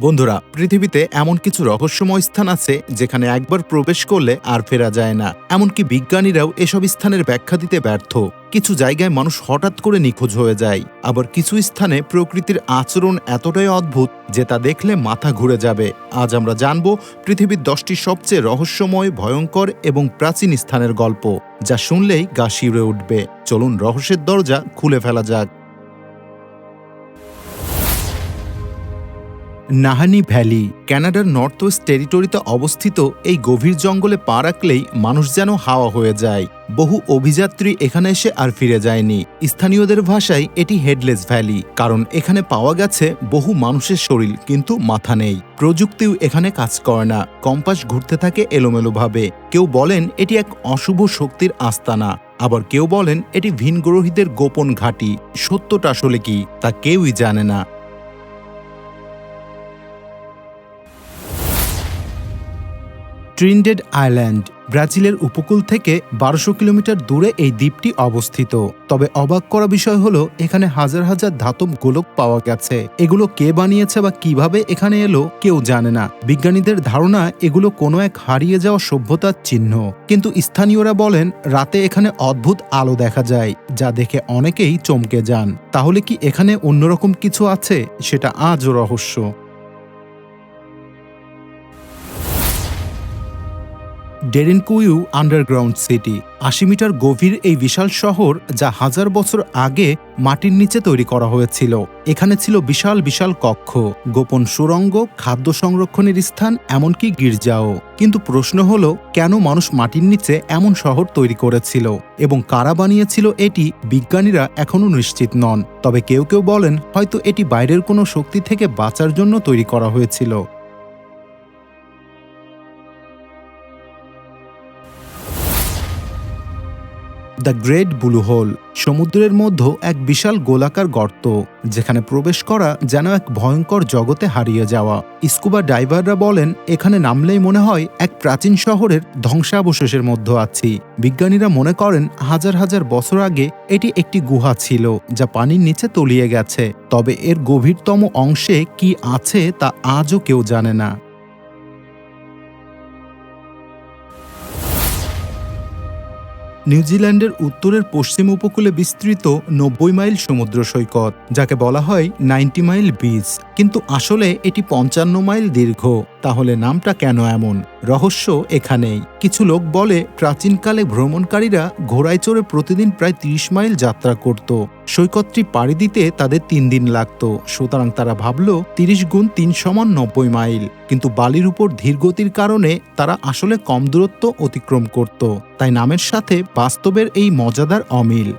বন্ধুরা, পৃথিবীতে এমন কিছু রহস্যময় স্থান আছে যেখানে একবার প্রবেশ করলে আর ফেরা যায় না। এমনকি বিজ্ঞানীরাও এসব স্থানের ব্যাখ্যা দিতে ব্যর্থ। কিছু জায়গায় মানুষ হঠাৎ করে নিখোঁজ হয়ে যায়। আবার কিছু স্থানে প্রকৃতির আচরণ এতটাই অদ্ভুত যে তা দেখলে মাথা ঘুরে যাবে। আজ আমরা জানব পৃথিবীর দশটি সবচেয়ে রহস্যময়, ভয়ঙ্কর এবং প্রাচীন স্থানের গল্প, যা শুনলেই গা শিউরে উঠবে। চলুন রহস্যের দরজা খুলে ফেলা যাক। নাহানি ভ্যালি, ক্যানাডার নর্থ ওয়েস্ট টেরিটরিতে অবস্থিত এই গভীর জঙ্গলে পা রাখলেই মানুষ যেন হাওয়া হয়ে যায়। বহু অভিযাত্রী এখানে এসে আর ফিরে যায়নি। স্থানীয়দের ভাষায় এটি হেডলেস ভ্যালি, কারণ এখানে পাওয়া গেছে বহু মানুষের শরীর, কিন্তু মাথা নেই। প্রযুক্তিও এখানে কাজ করে না। কম্পাস ঘুরতে থাকে এলোমেলোভাবে। কেউ বলেন এটি এক অশুভ শক্তির আস্তানা, আবার কেউ বলেন এটি ভিনগ্রহীদের গোপন ঘাঁটি। সত্যটা আসলে কি, তা কেউই জানে না। ট্রিনডেড আইল্যান্ড, ব্রাজিলের উপকূল থেকে বারোশো কিলোমিটার দূরে এই দ্বীপটি অবস্থিত। তবে অবাক করা বিষয় হলো, এখানে হাজার হাজার ধাতব গোলক পাওয়া গেছে। এগুলো কে বানিয়েছে বা কীভাবে এখানে এলো, কেউ জানে না। বিজ্ঞানীদের ধারণা, এগুলো কোনো এক হারিয়ে যাওয়া সভ্যতার চিহ্ন। কিন্তু স্থানীয়রা বলেন, রাতে এখানে অদ্ভুত আলো দেখা যায়, যা দেখে অনেকেই চমকে যান। তাহলে কি এখানে অন্যরকম কিছু আছে? সেটা আজও রহস্য। ডেরেনকুইউ আন্ডারগ্রাউন্ড সিটি, আশি মিটার গভীর এই বিশাল শহর যা হাজার বছর আগে মাটির নিচে তৈরি করা হয়েছিল। এখানে ছিল বিশাল বিশাল কক্ষ, গোপন সুরঙ্গ, খাদ্য সংরক্ষণের স্থান, এমনকি গির্জাও। কিন্তু প্রশ্ন হলো, কেন মানুষ মাটির নিচে এমন শহর তৈরি করেছিল? এবং কারা বানিয়েছিল এটি, বিজ্ঞানীরা এখনও নিশ্চিত নন। তবে কেউ কেউ বলেন, হয়তো এটি বাইরের কোনো শক্তি থেকে বাঁচার জন্য তৈরি করা হয়েছিল। দ্য গ্রেট ব্লু হোল, সমুদ্রের মধ্যে এক বিশাল গোলাকার গর্ত, যেখানে প্রবেশ করা যেন এক ভয়ঙ্কর জগতে হারিয়ে যাওয়া। স্কুবা ডাইভাররা বলেন, এখানে নামলেই মনে হয় এক প্রাচীন শহরের ধ্বংসাবশেষের মধ্যে আছি। বিজ্ঞানীরা মনে করেন, হাজার হাজার বছর আগে এটি একটি গুহা ছিল, যা পানির নিচে তলিয়ে গেছে। তবে এর গভীরতম অংশে কি আছে তা আজও কেউ জানে না। নিউজিল্যান্ডের উত্তরের পশ্চিম উপকূলে বিস্তৃত নব্বই মাইল সমুদ্র সৈকত, যাকে বলা হয় নাইনটি মাইল বিচ, কিন্তু আসলে এটি পঞ্চান্ন মাইল দীর্ঘ। তাহলে নামটা কেন এমন? রহস্য এখানেই। কিছু লোক বলে, প্রাচীনকালে ভ্রমণকারীরা ঘোড়ায় চড়ে প্রতিদিন প্রায় ৩০ মাইল যাত্রা করত। সৈকতটি পাড়ি দিতে তাদের তিন দিন লাগত। সুতরাং তারা ভাবল, তিরিশ গুণ তিন সমান নব্বই মাইল। কিন্তু বালির উপর ধীরগতির কারণে তারা আসলে কম দূরত্ব অতিক্রম করত। তাই নামের সাথে বাস্তবের এই মজাদার অমিল।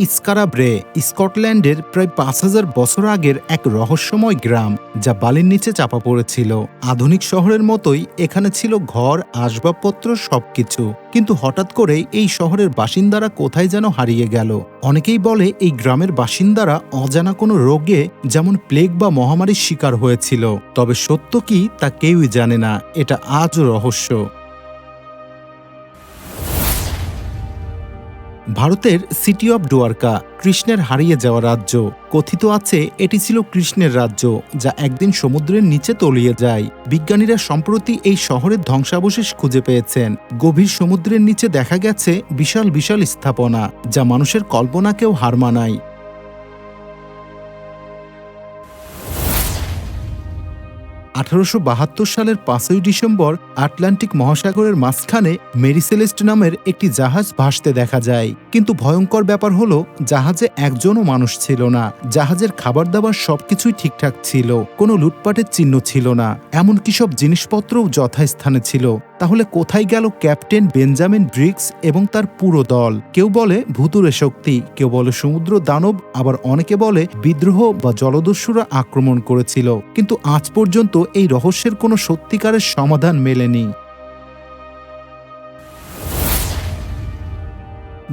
ইস্কারাব্রে স্কটল্যান্ডের প্রায় পাঁচ হাজার বছর আগের এক রহস্যময় গ্রাম যা বালির নিচে চাপা পড়েছিল। আধুনিক শহরের মতোই এখানে ছিল ঘর, আসবাবপত্র, সবকিছু। কিন্তু হঠাৎ করে এই শহরের বাসিন্দারা কোথায় যেন হারিয়ে গেল। অনেকেই বলে এই গ্রামের বাসিন্দারা অজানা কোনো রোগে, যেমন প্লেগ বা মহামারীর শিকার হয়েছিল। তবে সত্য কি তা কেউই জানে না। এটা আজও রহস্য। ভারতের সিটি অব ডুয়ার্কা কৃষ্ণের হারিয়ে যাওয়া রাজ্য। কথিত আছে, এটি ছিল কৃষ্ণের রাজ্য, যা একদিন সমুদ্রের নিচে তলিয়ে যায়। বিজ্ঞানীরা সম্প্রতি এই শহরের ধ্বংসাবশেষ খুঁজে পেয়েছেন। গভীর সমুদ্রের নিচে দেখা গেছে বিশাল বিশাল স্থাপনা, যা মানুষের কল্পনাকেও হার মানায়। আঠারোশো বাহাত্তর সালের পাঁচই ডিসেম্বর আটলান্টিক মহাসাগরের মাঝখানে মেরিসেলেস্ট নামের একটি জাহাজ ভাসতে দেখা যায়। কিন্তু ভয়ঙ্কর ব্যাপার হলো, জাহাজে একজনও মানুষ ছিল না। জাহাজের খাবার দাবার সবকিছুই ঠিকঠাক ছিল। কোনো লুটপাটের চিহ্ন ছিল না। এমনকি সব জিনিসপত্রও যথাস্থানে ছিল। তাহলে কোথায় গেল ক্যাপ্টেন বেঞ্জামিন ব্রিক্স এবং তার পুরো দল? কেউ বলে ভুতুরে শক্তি, কেউ বলে সমুদ্র দানব, আবার অনেকে বলে বিদ্রোহ বা জলদস্যুরা আক্রমণ করেছিল। কিন্তু আজ পর্যন্ত এই রহস্যের কোনো সত্যিকারের সমাধান মেলেনি।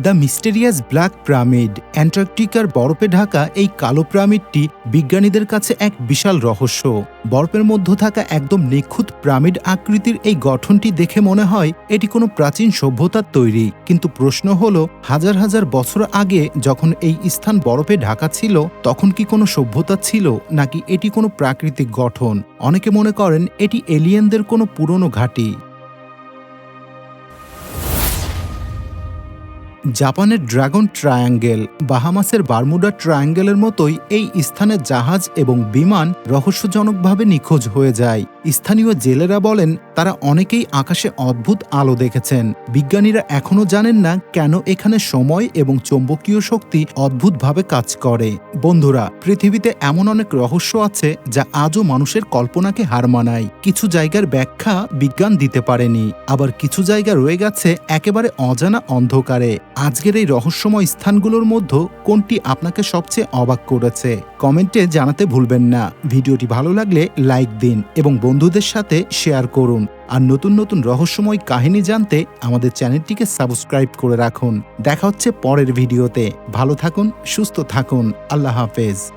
দ্য মিস্টেরিয়াস ব্ল্যাক প্রামিড, অ্যান্টার্কটিকার বরফে ঢাকা এই কালো প্রামিডটি বিজ্ঞানীদের কাছে এক বিশাল রহস্য। বরফের মধ্যে থাকা একদম নিখুঁত প্রামিড আকৃতির এই গঠনটি দেখে মনে হয় এটি কোনো প্রাচীন সভ্যতার তৈরি। কিন্তু প্রশ্ন হলো, হাজার হাজার বছর আগে যখন এই স্থান বরফে ঢাকা ছিল, তখন কি কোনো সভ্যতা ছিল, নাকি এটি কোনো প্রাকৃতিক গঠন? অনেকে মনে করেন এটি এলিয়েনদের কোনো পুরনো ঘাঁটি। জাপানের ড্রাগন ট্রায়াঙ্গেল, বাহামাসের বারমুডা ট্রায়াঙ্গেলের মতোই এই স্থানের জাহাজ এবং বিমান রহস্যজনকভাবে নিখোঁজ হয়ে যায়। স্থানীয় জেলেরা বলেন, তারা অনেকেই আকাশে অদ্ভুত আলো দেখেছেন। বিজ্ঞানীরা এখনও জানেন না কেন এখানে সময় এবং চৌম্বকীয় শক্তি অদ্ভুতভাবে কাজ করে। বন্ধুরা, পৃথিবীতে এমন অনেক রহস্য আছে যা আজও মানুষের কল্পনাকে হার মানায়। কিছু জায়গার ব্যাখ্যা বিজ্ঞান দিতে পারেনি। আবার কিছু জায়গা রয়ে গেছে একেবারে অজানা অন্ধকারে। আজকের এই রহস্যময় স্থানগুলোর মধ্যে কোনটি আপনাকে সবচেয়ে অবাক করেছে? কমেন্টে জানাতে ভুলবেন না। ভিডিওটি ভালো লাগলে লাইক দিন এবং বন্ধুদের সাথে শেয়ার করুন। আর নতুন নতুন রহস্যময় কাহিনী জানতে আমাদের চ্যানেলটিকে সাবস্ক্রাইব করে রাখুন। দেখা হচ্ছে পরের ভিডিওতে। ভালো থাকুন, সুস্থ থাকুন। আল্লাহ হাফেজ।